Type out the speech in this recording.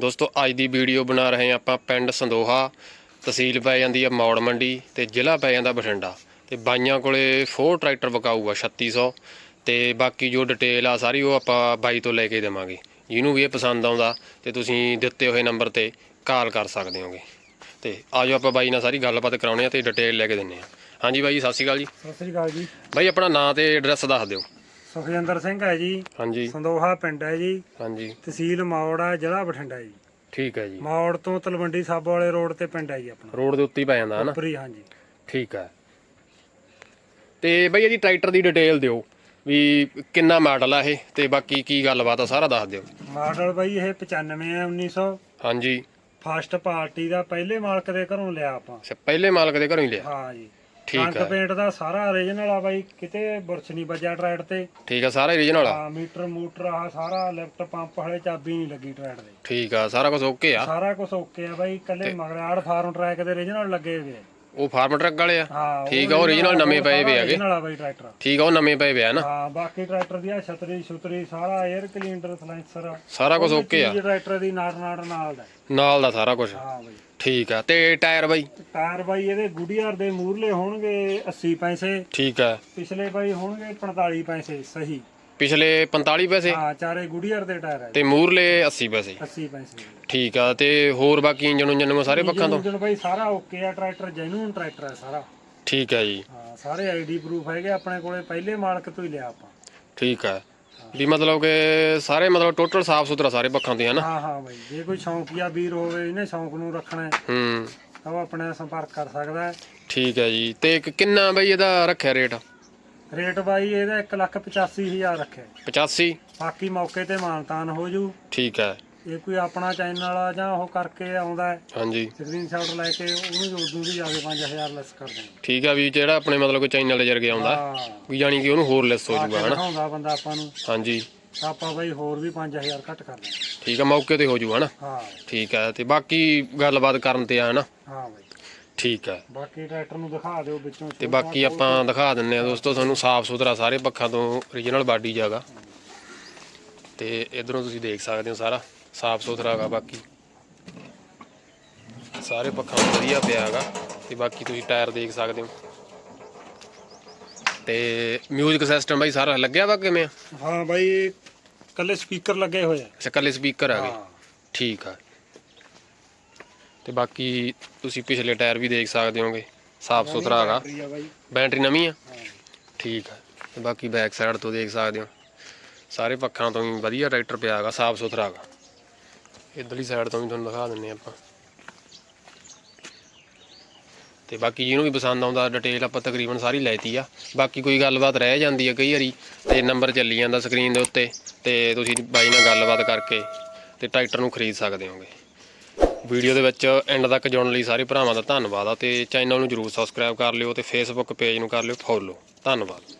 ਦੋਸਤੋ ਅੱਜ ਦੀ ਵੀਡੀਓ ਬਣਾ ਰਹੇ ਆਪਾਂ ਪਿੰਡ ਸੰਦੋਹਾ ਤਹਿਸੀਲ ਪੈ ਜਾਂਦੀ ਹੈ ਮੌੜ ਮੰਡੀ ਤੇ ਜ਼ਿਲ੍ਹਾ ਪੈ ਜਾਂਦਾ ਬਠਿੰਡਾ। ਤੇ ਬਾਈਆਂ ਕੋਲੇ ਫੋਰ ਟਰੈਕਟਰ ਵਿਕਾਊ ਆ 3600 ਤੇ ਬਾਕੀ ਜੋ ਡਿਟੇਲ ਆ ਸਾਰੀ ਉਹ ਆਪਾਂ ਬਾਈ ਤੋਂ ਲੈ ਕੇ ਦੇਵਾਂਗੇ। ਜਿਹਨੂੰ ਵੀ ਇਹ ਪਸੰਦ ਆਉਂਦਾ ਤੇ ਤੁਸੀਂ ਦਿੱਤੇ ਹੋਏ ਨੰਬਰ ਤੇ ਕਾਲ ਕਰ ਸਕਦੇ ਹੋਗੇ। ਤੇ ਆਜੋ ਆਪਾਂ ਬਾਈ ਨਾਲ ਸਾਰੀ ਗੱਲਬਾਤ ਕਰਾਉਣੇ ਆ ਤੇ ਡਿਟੇਲ ਲੈ ਕੇ ਦਿੰਨੇ ਆ। ਹਾਂਜੀ ਬਾਈ ਸਤਿ ਸ਼੍ਰੀ ਅਕਾਲ ਜੀ। ਸਤਿ ਸ੍ਰੀ ਅਕਾਲ ਜੀ। ਬਾਈ ਆਪਣਾ ਨਾਂ ਤੇ ਐਡਰੈਸ ਦੱਸ ਦਿਓ। ਸੁਖਜਿੰਦਰ ਸਿੰਘ ਹੈ ਜੀ। ਹਾਂਜੀ। ਸੰਦੋਹਾ ਪਿੰਡ ਹੈ ਜੀ। ਹਾਂਜੀ। ਤਹਿਸੀਲ ਮੌੜ ਜ਼ਿਲ੍ਹਾ ਬਠਿੰਡਾ ਜੀ। ਠੀਕ ਹੈ ਜੀ। ਮੌੜ ਤੋਂ ਤਲਵੰਡੀ ਸਾਬੋ ਵਾਲੇ ਰੋਡ ਤੇ ਪਿੰਡ ਹੈ ਜੀ ਆਪਣਾ। ਰੋਡ ਦੇ ਉੱਤੇ ਹੀ ਪੈ ਜਾਂਦਾ ਹਨਾ ਉੱਪਰੀ ਹਾਂਜੀ। ਠੀਕ ਹੈ। ਤੇ ਬਈ ਇਹਦੀ ਟਰੈਕਟਰ ਦੀ ਡਿਟੇਲ ਦਿਓ ਵੀ ਕਿੰਨਾ ਮਾਡਲ ਆ ਇਹ ਤੇ ਬਾਕੀ ਕੀ ਗੱਲਬਾਤ ਆ ਸਾਰਾ ਦੱਸ ਦਿਓ। ਮਾਡਲ ਬਾਈ ਇਹ 95 ਹੈ 1900 ਹਾਂਜੀ। ਫਸਟ ਪਾਰਟੀ ਦਾ ਪਹਿਲੇ ਮਾਲਕ ਦੇ ਘਰੋਂ ਲਿਆ ਆਪਾਂ। ਅੱਛਾ ਪਹਿਲੇ ਮਾਲਕ ਦੇ ਘਰੋਂ ਹੀ ਲਿਆ। ਹਾਂ ਜੀ। ਠੀਕ ਹੈ ਪੇਂਟ ਦਾ ਸਾਰਾ ਓਰੀਜਨਲ ਆ ਬਾਈ ਕਿਤੇ ਬੁਰਸ਼ ਨਹੀਂ ਵੱਜਿਆ ਟਰੈਡ ਤੇ। ਠੀਕ ਆ ਸਾਰਾ ਓਰੀਜਨਲ ਆ। ਹਾਂ ਮੀਟਰ ਮੂਟਰ ਆ ਸਾਰਾ ਲਿਫਟ ਪੰਪ ਹਲੇ ਚਾਬੀ ਨਹੀਂ ਲੱਗੀ ਟਰੈਡ ਦੇ। ਠੀਕ ਆ ਸਾਰਾ ਕੁਝ ਓਕੇ ਆ। ਸਾਰਾ ਕੁਝ ਓਕੇ ਆ ਬਾਈ ਕੱਲੇ ਮਗਰਾੜ ਫਾਰਮ ਟਰੈਕ ਦੇ ਓਰੀਜਨਲ ਲੱਗੇ ਹੋਏ ਆ। ਉਹ ਫਾਰਮ ਟਰੱਕ ਵਾਲੇ ਆ? ਠੀਕ ਆ, original ਨਵੇਂ ਪਏ ਵੇ ਹੈਗੇ। ਓਰੀਜਨਲ ਆ ਬਾਈ ਟਰੈਕਟਰ ਠੀਕ ਆ ਉਹ ਨਵੇਂ ਪਏ ਪਿਆ ਨਾ। ਹਾਂ ਬਾਕੀ ਟਰੈਕਟਰ ਦੀ ਆ ਛਤਰੀ ਛੁਤਰੀ ਸਾਰਾ 에ਅਰ ਕਲੀਨਰ ਸਲੈਂਸਰ ਸਾਰਾ ਕੁਝ ਓਕੇ ਆ। ਟਰੈਕਟਰ ਦੀ ਨਾੜ ਨਾੜ ਨਾਲ ਦਾ। ਨਾਲ ਦਾ ਸਾਰਾ ਕੁਝ ਹਾਂ ਬਾਈ। ਠੀਕ ਆ ਤੇ ਟਾਇਰ ਬਾਈ? ਟਾਇਰ ਬਾਈ ਇਹਦੇ ਗੁੱਡੀਆਰ ਦੇ ਮੂਰਲੇ ਹੋਣਗੇ 80 ਪੈਸੇ। ਠੀਕ ਆ। ਪਿਛਲੇ ਬਾਈ ਹੋਣਗੇ 45 ਪੈਸੇ ਸਹੀ। ਪਿਛਲੇ 45 ਪੈਸੇ? ਹਾਂ ਚਾਰੇ ਗੁੱਡੀਆਰ ਦੇ ਟਾਇਰ ਹੈ ਤੇ ਮੂਰਲੇ 80 ਪੈਸੇ। 80 ਪੈਸੇ ਠੀਕ ਆ ਤੇ ਹੋਰ ਬਾਕੀ ਇੰਜਨ ਉਂਜਨ ਨੂੰ ਸਾਰੇ ਪੱਖਾਂ ਤੋਂ? ਇੰਜਨ ਬਾਈ ਸਾਰਾ ਓਕੇ ਆ ਟਰੈਕਟਰ ਜੈਨੂਨ ਟਰੈਕਟਰ ਹੈ ਸਾਰਾ। ਠੀਕ ਆ ਜੀ। ਹਾਂ ਸਾਰੇ ਆਈਡੀ ਪ੍ਰੂਫ ਹੈਗੇ ਆਪਣੇ ਕੋਲੇ ਪਹਿਲੇ ਮਾਲਕ ਤੋਂ ਹੀ ਲਿਆ ਆਪਾਂ। ਠੀਕ ਹੈ ਵੀ ਮਤਲਬ ਕਿ ਸਾਰੇ ਮਤਲਬ ਟੋਟਲ ਸਾਫ਼ ਸੁਥਰਾ ਸਾਰੇ ਪੱਖਾਂ ਤੇ ਹਨਾ? ਹਾਂ ਹਾਂ ਬਾਈ। ਜੇ ਕੋਈ ਸ਼ੌਂਕੀਆ ਵੀਰ ਹੋਵੇ ਇਹਨੇ ਸ਼ੌਂਕ ਨੂੰ ਰੱਖਣਾ ਹੈ। ਹੂੰ। ਤਾਂ ਉਹ ਆਪਣੇ ਨਾਲ ਸੰਪਰਕ ਕਰ ਸਕਦਾ ਹੈ। ਠੀਕ ਹੈ ਜੀ। ਤੇ ਇੱਕ ਕਿੰਨਾ ਬਈ ਇਹਦਾ ਰੱਖਿਆ ਰੇਟ? ਰੇਟ ਬਾਈ ਇਹਦਾ 185000 ਰੱਖਿਆ। 85 ਬਾਕੀ ਮੌਕੇ ਤੇ ਮਾਨਤਾਨ ਹੋ ਜੂ। ਠੀਕ ਹੈ। ਇਹ ਕੋਈ ਆਪਣਾ ਚੈਨਲ ਆ ਜਾਂ ਉਹ ਕਰਕੇ ਆਉਂਦਾ ਹੈ ਹਾਂਜੀ। ਸਕਰੀਨਸ਼ਾਟ ਲੈ ਕੇ ਉਹਨੂੰ ਉਦੋਂ ਵੀ ਜਾਵੇ 5000 ਲੈਸ ਕਰ ਦੇਣਾ। ਠੀਕ ਹੈ ਵੀ ਜਿਹੜਾ ਆਪਣੇ ਮਤਲਬ ਕੋਈ ਚੈਨਲ ਦੇ ਜਰਗੇ ਆਉਂਦਾ ਹਾਂ। ਵੀ ਜਾਣੀ ਕਿ ਉਹਨੂੰ ਹੋਰ ਲੈਸ ਹੋ ਆ ਕੇ ਹਨਾ? ਦਿਖਾਉਂਦਾ ਬੰਦਾ ਆਪਾਂ ਨੂੰ। ਹਾਂਜੀ। ਤਾਂ ਆਪਾਂ ਬਾਈ ਹੋਰ ਵੀ 5000 ਘੱਟ ਕਰ ਦੇਣਾ। ਠੀਕ ਹੈ ਮੌਕੇ ਤੇ ਹੋ ਜਾਊਗਾ ਹਨਾ? ਹਾਂ। ਠੀਕ ਹੈ ਤੇ ਬਾਕੀ ਗੱਲਬਾਤ ਕਰਨ ਤੇ ਆ ਹਨਾ? ਹਾਂ ਬਾਈ। ਠੀਕ ਹੈ ਬਾਕੀ ਟਰੈਕਟਰ ਨੂੰ ਦਿਖਾ ਦਿਓ ਵਿੱਚੋਂ ਤੇ ਬਾਕੀ ਆਪਾਂ ਦਿਖਾ ਦਿੰਨੇ ਆ ਦੋਸਤੋ ਤੁਹਾਨੂੰ ਸਾਫ਼ ਸੁਥਰਾ ਸਾਰੇ ਪੱਖਾਂ ਤੋਂ ਓਰੀਜਨਲ ਬਾਡੀ ਜਾਗਾ। ਤੇ ਇਧਰੋਂ ਤੁਸੀਂ ਦੇਖ ਸਕਦੇ ਹੋ ਸਾਰਾ। ਸਾਫ਼ ਸੁਥਰਾ ਹੈਗਾ ਬਾਕੀ। ਸਾਰੇ ਪੱਖਾਂ ਤੋਂ ਵਧੀਆ ਪਿਆ ਹੈਗਾ ਤੇ ਬਾਕੀ ਤੁਸੀਂ ਟਾਇਰ ਦੇਖ ਸਕਦੇ ਹੋ। ਤੇ 뮤직 ਸਿਸਟਮ ਬਾਈ ਸਾਰਾ ਲੱਗਿਆ ਵਾ ਕਿਵੇਂ ਆ? ਹਾਂ ਬਾਈ ਕੱਲੇ ਸਪੀਕਰ ਲੱਗੇ ਹੋਏ ਆ। ਅੱਛਾ ਕੱਲੇ ਸਪੀਕਰ ਆ ਗਏ। ਹਾਂ। ਠੀਕ ਆ। ਤੇ ਬਾਕੀ ਤੁਸੀਂ ਪਿਛਲੇ ਟਾਇਰ ਵੀ ਦੇਖ ਸਕਦੇ ਹੋਗੇ ਸਾਫ਼ ਸੁਥਰਾ ਹੈਗਾ। ਬੈਟਰੀ ਆ ਨਵੀਂ ਆ? ਹਾਂ। ਠੀਕ ਹੈ ਤੇ ਬਾਕੀ ਬੈਕ ਸਾਈਡ ਤੋਂ ਦੇਖ ਸਕਦੇ ਹੋ। ਸਾਰੇ ਪੱਖਾਂ ਤੋਂ ਵੀ ਵਧੀਆ ਟਰੈਕਟਰ ਪਿਆ ਹੈਗਾ ਸਾਫ਼ ਸੁਥਰਾ ਹੈਗਾ। ਇਧਰਲੀ ਸਾਈਡ ਤੋਂ ਵੀ ਤੁਹਾਨੂੰ ਦਿਖਾ ਦਿੰਨੇ ਆਪਾਂ। ਤੇ ਬਾਕੀ ਜਿਹਨੂੰ ਵੀ ਪਸੰਦ ਆਉਂਦਾ ਡਿਟੇਲ ਆਪਾਂ ਤਕਰੀਬਨ ਸਾਰੀ ਲੈਤੀ ਆ। ਬਾਕੀ ਕੋਈ ਗੱਲਬਾਤ ਰਹਿ ਜਾਂਦੀ ਆ ਕਈ ਵਾਰੀ, ਤੇ ਨੰਬਰ ਚੱਲੀ ਜਾਂਦਾ ਸਕਰੀਨ ਦੇ ਉੱਤੇ, ਤੇ ਤੁਸੀਂ ਬਾਈ ਨਾਲ ਗੱਲਬਾਤ ਕਰਕੇ ਤੇ ਟਰੈਕਟਰ ਨੂੰ ਖਰੀਦ ਸਕਦੇ ਹੋਗੇ। ਵੀਡੀਓ ਦੇ ਵਿੱਚ ਐਂਡ ਤੱਕ ਜੁੜਨ ਲਈ ਸਾਰੇ ਭਰਾਵਾਂ ਦਾ ਧੰਨਵਾਦ ਆ, ਤੇ ਚੈਨਲ ਨੂੰ ਜਰੂਰ ਸਬਸਕ੍ਰਾਈਬ ਕਰ ਲਿਓ ਤੇ ਫੇਸਬੁੱਕ ਪੇਜ ਨੂੰ ਕਰ ਲਿਓ ਫੋਲੋ ਧੰਨਵਾਦ।